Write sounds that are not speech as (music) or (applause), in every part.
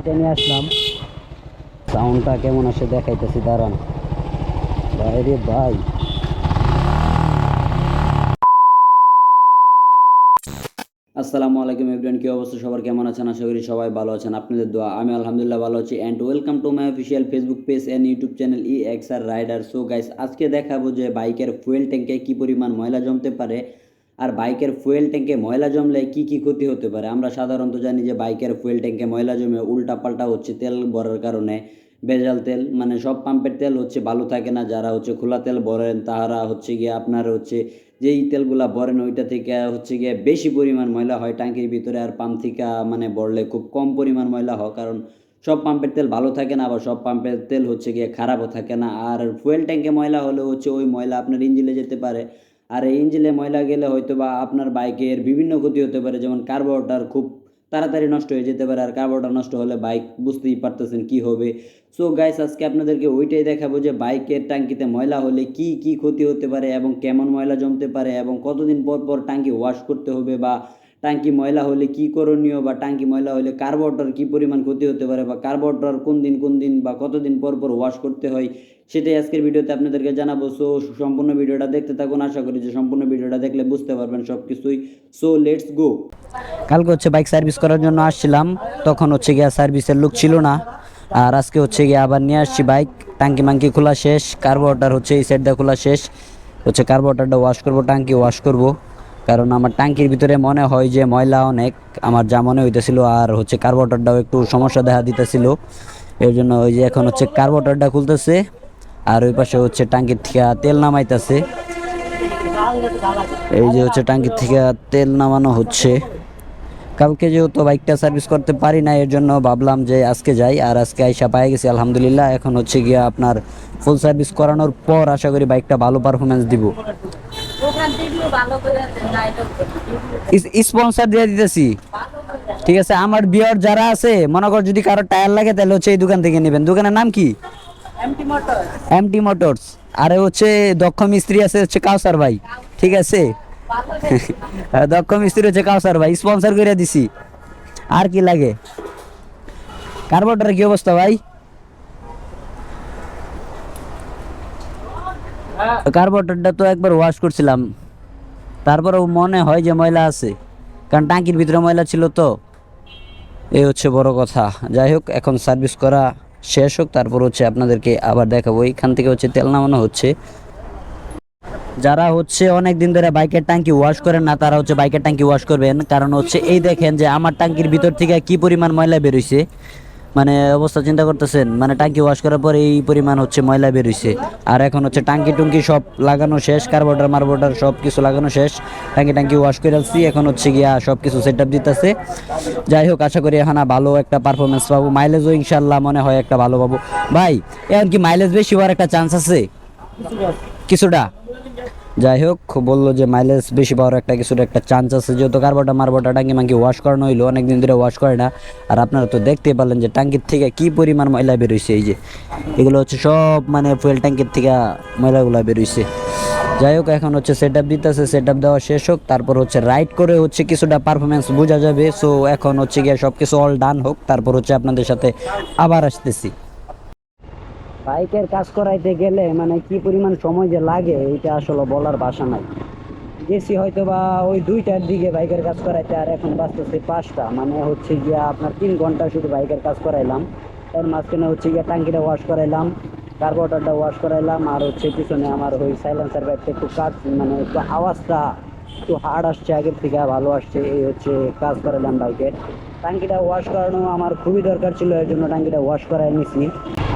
সাইডে নিয়ে আসলাম। সাউন্ডটা কেমন আসে দেখাইতেছি, দাঁড়ান। বাইরে ভাই। আসসালামু আলাইকুম এভরিওয়ান কি অবস্থা? সবার কেমন আছেন? আশা করি সবাই ভালো আছেন। আপনাদের দোয়া, আমি আলহামদুলিল্লাহ ভালো আছি। And welcome to my official Facebook page and YouTube channel E X R rider so guys আজকে দেখাবো যে বাইকের ফুয়েল ট্যাঙ্কে কি পরিমাণ ময়লা জমতে পারে। আর বাইকের ফুয়েল ট্যাঙ্কে ময়লা জমলে কি কি ক্ষতি হতে পারে? আমরা সাধারণত জানি যে বাইকের ফুয়েল ট্যাঙ্কে ময়লা জমে উল্টা পাল্টা হচ্ছে তেল ভরার কারণে। ভেজাল তেল মানে সব পাম্পের তেল হচ্ছে ভালো থাকে না, যারা হচ্ছে খোলা তেল ভরেন তারা হচ্ছে গিয়ে আপনার হচ্ছে যেই তেলগুলা ভরেন, ওইটা থেকে হচ্ছে গিয়ে বেশি পরিমাণ ময়লা হয় ট্যাঙ্কির ভিতরে, আর পাম্প থেকে মানে ভরলে খুব কম পরিমাণ ময়লা হয়, কারণ সব পাম্পের তেল ভালো থাকে না, আবার সব পাম্পের তেল হচ্ছে গিয়ে খারাপও থাকে না। আর ফুয়েল ট্যাঙ্কে ময়লা হলে হচ্ছে ওই ময়লা আপনার ইঞ্জিনে যেতে পারে। আর এই ইঞ্জিনে ময়লা গেলে হয়তো বা আপনার বাইকের বিভিন্ন ক্ষতি হতে পারে, যেমন কার্বোরেটর খুব তাড়াতাড়ি নষ্ট হয়ে যেতে পারে আর কার্বোটার নষ্ট হলে বাইক বুঝতেই পারতেছেন কি হবে। সো গাইস আজকে আপনাদেরকে ওইটাই দেখাবো যে বাইকের ট্যাঙ্কিতে ময়লা হলে কি কি ক্ষতি হতে পারে এবং কেমন ময়লা জমতে পারে এবং কতদিন পর পর ট্যাঙ্কি ওয়াশ করতে হবে বা ট্যাঙ্কি ময়লা হলে কি করণীয় বা টাঙ্কি ময়লা হলে কার্বোরেটর কি পরিমাণ ক্ষতি হতে পারে বা কার্বোরেটর কোন দিন কোন দিন বা কতদিন পর পর ওয়াশ করতে হয়, সেটাই আজকের ভিডিওতে আপনাদেরকে জানাব। সো সম্পূর্ণ ভিডিওটা দেখতে থাকুন। আশা করি যে সম্পূর্ণ ভিডিওটা দেখলে বুঝতে পারবেন সব কিছুই সো লেটস গো কালকে হচ্ছে বাইক সার্ভিস করার জন্য আসছিলাম। তখন হচ্ছে গিয়া সার্ভিসের লোক ছিল না। আর আজকে হচ্ছে গিয়ে আবার নিয়ে আসছি বাইক টাঙ্কি মাঙ্কি খোলা শেষ। কার্বোরেটর হচ্ছে এই সাইডটা খোলা শেষ। হচ্ছে কার্বোরেটরটা ওয়াশ করব, টাঙ্কি ওয়াশ করব। কারণ আমার টাঙ্কির ভিতরে মনে হয় যে ময়লা অনেক, আমার যা মনে হইতেছিল আর হচ্ছে কার্বোরেটরটাও একটু সমস্যা দেখা দিতেছিল। এর জন্য ওই যে এখন হচ্ছে কার্বোরেটরটা খুলতেছে, আর ওই পাশে হচ্ছে ট্যাঙ্কির থেকে তেল নামাইতেছে। এই যে হচ্ছে ট্যাঙ্কির থেকে তেল নামানো হচ্ছে। কালকে যেহেতু বাইকটা সার্ভিস করতে পারি না এর জন্য ভাবলাম যে আজকে যাই, আর আজকে আইসা পাই গেছি, আলহামদুলিল্লাহ। এখন হচ্ছে গিয়ে আপনার ফুল সার্ভিস করানোর পর আশা করি বাইকটা ভালো পারফরমেন্স দিব। স্পন্সর দিয়ে দিতেছি। ঠিক আছে আমার বিয়ার যারা আছে মনে কর যদি কারও টায়ার লাগে তাহলে হচ্ছে এই দোকান থেকে নেবেন। দোকানের নাম কি? এমটি মোটর মোটরস আরে হচ্ছে দক্ষ মিস্ত্রি আছে হচ্ছে কাউসার ভাই। ঠিক আছে? (laughs) দক্ষ মিস্ত্রি হচ্ছে কাউসার ভাই। স্পন্সর করে দিছি। আর কি লাগে? কার্বোটার কি অবস্থা ভাই? কার্বোরেটরটা তো একবার ওয়াশ করছিলাম। তারপরেও মনে হয় যে ময়লা আছে, কারণ টাঙ্কির ভিতরে ময়লা ছিল তো। এই হচ্ছে বড় কথা। যাই হোক, এখন সার্ভিস করা শেষ হোক, তারপর হচ্ছে আপনাদেরকে আবার দেখাবো। এইখান থেকে হচ্ছে তেল নামানো হচ্ছে। যারা হচ্ছে অনেক দিন ধরে বাইকের ট্যাঙ্কি ওয়াশ করেন না, তারা হচ্ছে বাইকের ট্যাঙ্কি ওয়াশ করবেন। কারণ হচ্ছে এই দেখেন যে আমার ট্যাঙ্কির ভিতর থেকে কি পরিমাণ ময়লা বেরোইছে মানে অবস্থা চিন্তা করতেছেন মানে ট্যাঙ্কি ওয়াশ করার পরে এই পরিমাণ হচ্ছে ময়লা বেরোইছে আর এখন হচ্ছে টাঙ্কি টুঙ্কি সব লাগানো শেষ, কার্বোটার মার্বোটার সব কিছু লাগানো শেষ। ট্যাঙ্কি ট্যাঙ্কি ওয়াশ করে আসছি এখন হচ্ছে গিয়া সব কিছু সেট আপ দিতেছে। যাই হোক, আশা করি এখন ভালো একটা পারফরমেন্স পাবো। মাইলেজও ইনশাল্লাহ মনে হয় একটা ভালো পাবো। ভাই, এখন কি মাইলেজ বেশি হওয়ার একটা চান্স আছে? কিছুটা? যাই হোক বলল যে মাইলেজ বেশি পাওয়ার একটা কিছুর একটা চান্স আছে। যেহেতু কার্বোটা মার্বোটা টাঙ্কি মাঙ্কি ওয়াশ করানো হইল, অনেকদিন ধরে ওয়াশ করে না। আর আপনারা তো দেখতেই পারলেন যে টাঙ্কির থেকে কি পরিমাণ ময়লা বেরোইছে এই যে। এগুলো হচ্ছে সব মানে ফুয়েল ট্যাঙ্কির থেকে ময়লাগুলো বেরোইছে যাই হোক, এখন হচ্ছে সেট আপ দিতেছে সেট আপ দেওয়া শেষ হোক। তারপর হচ্ছে রাইড করে হচ্ছে কিছুটা পারফরমেন্স বোঝা যাবে। সো এখন হচ্ছে গিয়ে সব কিছু অল ডান হোক। তারপর হচ্ছে আপনাদের সাথে আবার আসতেছি। বাইকের কাজ করাইতে গেলে মানে কি পরিমাণ সময় যে লাগে এটা আসলে বলার ভাষা নাই। গেছি হয়তো বা ওই দুইটার দিকে বাইকের কাজ করাইতে, আর এখন বাঁচতেছে পাঁচটা। মানে হচ্ছে গিয়া আপনার তিন ঘণ্টা শুধু বাইকের কাজ করাইলাম। এর মাঝখানে হচ্ছে গিয়া টাঙ্কিটা ওয়াশ করাইলাম কার্বোটারটা ওয়াশ করাইলাম, আর হচ্ছে পিছনে আমার ওই সাইলেন্সার বাইকটা একটু কাজ মানে একটু আওয়াজটা একটু হার্ড আসছে, আগের থেকে ভালো আসছে, এই হচ্ছে কাজ করালাম বাইকের। টাঙ্কিটা ওয়াশ করানো আমার খুবই দরকার ছিল, এর জন্য টাঙ্কিটা ওয়াশ করাই নিছি।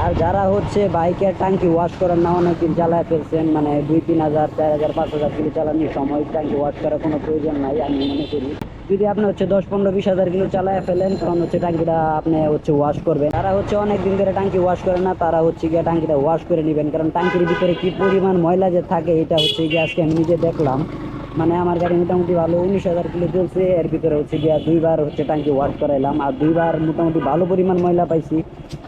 আর যারা হচ্ছে বাইকের টাঙ্কি ওয়াশ করার না, অনেকদিন চালায় ফেলছেন মানে দুই, তিন হাজার, চার হাজার, পাঁচ হাজার কিলো চালানোর সময় টাঙ্কি ওয়াশ করার কোনো প্রয়োজন নাই, আমি মনে করি। যদি আপনি হচ্ছে দশ, পনেরো, বিশ হাজার কিলো চালায় ফেলেন, তখন হচ্ছে টাঙ্কিটা আপনি হচ্ছে ওয়াশ করবেন। তারা হচ্ছে অনেক দিন ধরে টাঙ্কি ওয়াশ করে না, তারা হচ্ছে গিয়ে টাঙ্কিটা ওয়াশ করে নেবেন, কারণ টাঙ্কির ভিতরে কি পরিমাণ ময়লা যে থাকে, এটা হচ্ছে গিয়ে আজকে আমি নিজে দেখলাম। মানে আমার গাড়ি মোটামুটি ভালো, উনিশ হাজার কিলো চলছে। এর ভিতরে হচ্ছে গিয়া দুইবার হচ্ছে ট্যাঙ্কি ওয়াশ করাইলাম। আর দুইবার মোটামুটি ভালো পরিমাণ ময়লা পাইছি।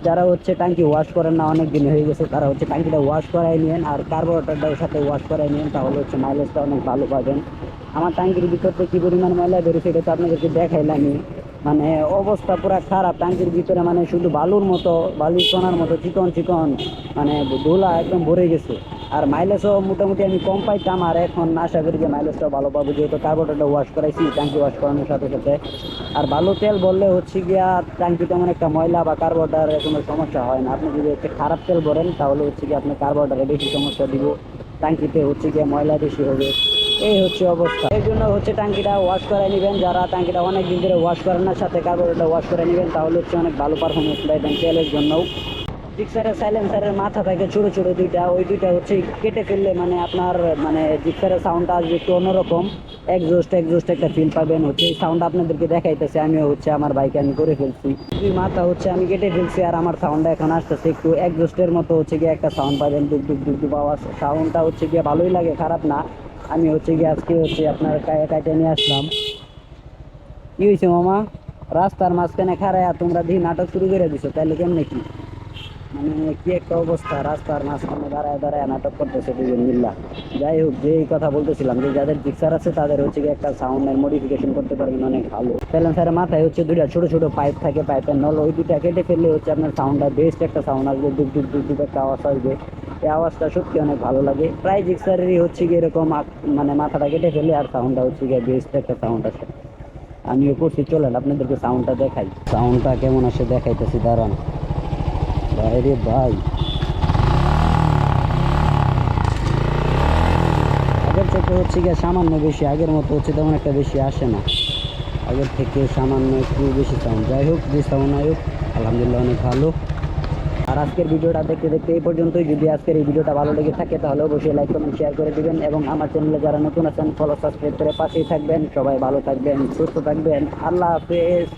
যারা হচ্ছে ট্যাঙ্কি ওয়াশ করেন না অনেক দিন হয়ে গেছে, তারা হচ্ছে ট্যাঙ্কিটা ওয়াশ করাই নিয়েন। আর কার্বোরেটারটাও সাথে ওয়াশ করাই নিয়েন, তাহলে হচ্ছে মাইলেজটা অনেক ভালো পাবেন। আমার ট্যাঙ্কির ভিতর থেকে কী পরিমাণ ময়লা বেরোছে, এটা তো আপনাদেরকে দেখাইলামই। মানে অবস্থা পুরা খারাপ ট্যাঙ্কির ভিতরে মানে শুধু বালুর মতো বালি সোনার মতো চিকন চিকন মানে ধুলা একদম ভরে গেছে। আর মাইলেজও মোটামুটি আমি কম পাইতাম, আর এখন আশা করি যে মাইলেজটা ভালো পাবো, যেহেতু কার্বোরেটরটা ওয়াশ করাইছি, ট্যাঙ্কি ওয়াশ করানোর সাথে সাথে। আর ভালো তেল বললে হচ্ছে গিয়া, ট্যাঙ্কি তেমন একটা ময়লা বা কার্বোরেটারে কোনো সমস্যা হয় না। আপনি যদি একটা খারাপ তেল ভরেন, তাহলে হচ্ছে গিয়ে আপনার কার্বোরেটারে বেশি সমস্যা দিব। ট্যাঙ্কিতে হচ্ছে গিয়ে ময়লা বেশি হবে। এই হচ্ছে অবস্থা। এই জন্য হচ্ছে ট্যাঙ্কিটা ওয়াশ করে নেবেন। যারা ট্যাঙ্কিটা অনেক দিন ধরে ওয়াশ করেন না, সাথে কার্বোরেটর ওয়াশ করে নেবেন, তাহলে হচ্ছে অনেক ভালো পারফরমেন্স পাইবেন তেলের জন্যও। জিক্সারের সাইলেন্সারের মাথা থাকে ছোট ছোট দুইটা, ওই দুইটা হচ্ছে কেটে ফেললে মানে আপনার মানে জিক্সারের সাউন্ডটা আসবে একটু অন্যরকম। একজোস্ট একজোস্ট একটা ফিল পাবেন। হচ্ছে এই সাউন্ড আপনাদেরকে দেখাইতেছে, আমিও হচ্ছে আমার বাইকে আমি করে ফেলছি। দুই মাথা হচ্ছে আমি কেটে ফেলছি আর আমার সাউন্ডটা এখন আসতেছে একটু একজোস্টের মতো হচ্ছে গিয়ে একটা সাউন্ড পাবেন ডুক ডুক ডুক আওয়াজ। সাউন্ডটা হচ্ছে গিয়ে ভালোই লাগে, খারাপ না। আমি হচ্ছে গিয়ে আজকে হচ্ছে আপনার কাটে নিয়ে আসলাম। কি হয়েছে মামা? রাস্তার মাঝখানে খারায় তোমরা দিয়ে নাটক শুরু করে দিছো তাহলে কেমনে কি? মানে কি একটা অবস্থা, রাস্তার মাঝখানে দাঁড়ায় দাঁড়ায় নাটক করতেছে দুজন মিল্লা। যাই হোক যে কথা বলতেছিলাম, যে যাদের জিক্সার আছে, তাদের হচ্ছে কি একটা সাউন্ডের মডিফিকেশন করতে পারবেন অনেক ভালো। স্যালেন্সারের মাথায় হচ্ছে দুইটা ছোট ছোট পাইপ থাকে পাইপের নল, ওই দুইটা কেটে ফেললে হচ্ছে আপনার সাউন্ডটা বেস্ট একটা সাউন্ড আসবে, দুপ দুপ দুপ দুপ একটা আওয়াজ আসবে। এই আওয়াজটা সত্যি অনেক ভালো লাগে। প্রায় জিক্সারেরই হচ্ছে কি এরকম মানে মাথাটা কেটে ফেলে আর সাউন্ডটা হচ্ছে গিয়ে বেস্ট একটা সাউন্ড আসে। আমিও করছি চলেন আপনাদেরকে সাউন্ডটা দেখাই। সাউন্ডটা কেমন আসে দেখাইতেছি, দাঁড়ান। বাইরে ভাই। আগের থেকে হচ্ছে গিয়ে সামান্য বেশি, আগের মতো হচ্ছে তেমন একটা বেশি আসে না। আগের থেকে সামান্য একটু বেশি সাউন্ড যাই হোক যে সাউন্ড আয় হোক। আলহামদুলিল্লাহ অনেক ভালো। আর আজকের ভিডিওটা দেখতে দেখতে এই পর্যন্তই। যদি আজকের এই ভিডিওটা ভালো লেগে থাকে, তাহলে অবশ্যই লাইক কমেন্ট শেয়ার করে দিবেন এবং আমার চ্যানেলে যারা নতুন আছেন ফলো সাবস্ক্রাইব করে পাশেই থাকবেন। সবাই ভালো থাকবেন, সুস্থ থাকবেন। আল্লাহ হাফেজ।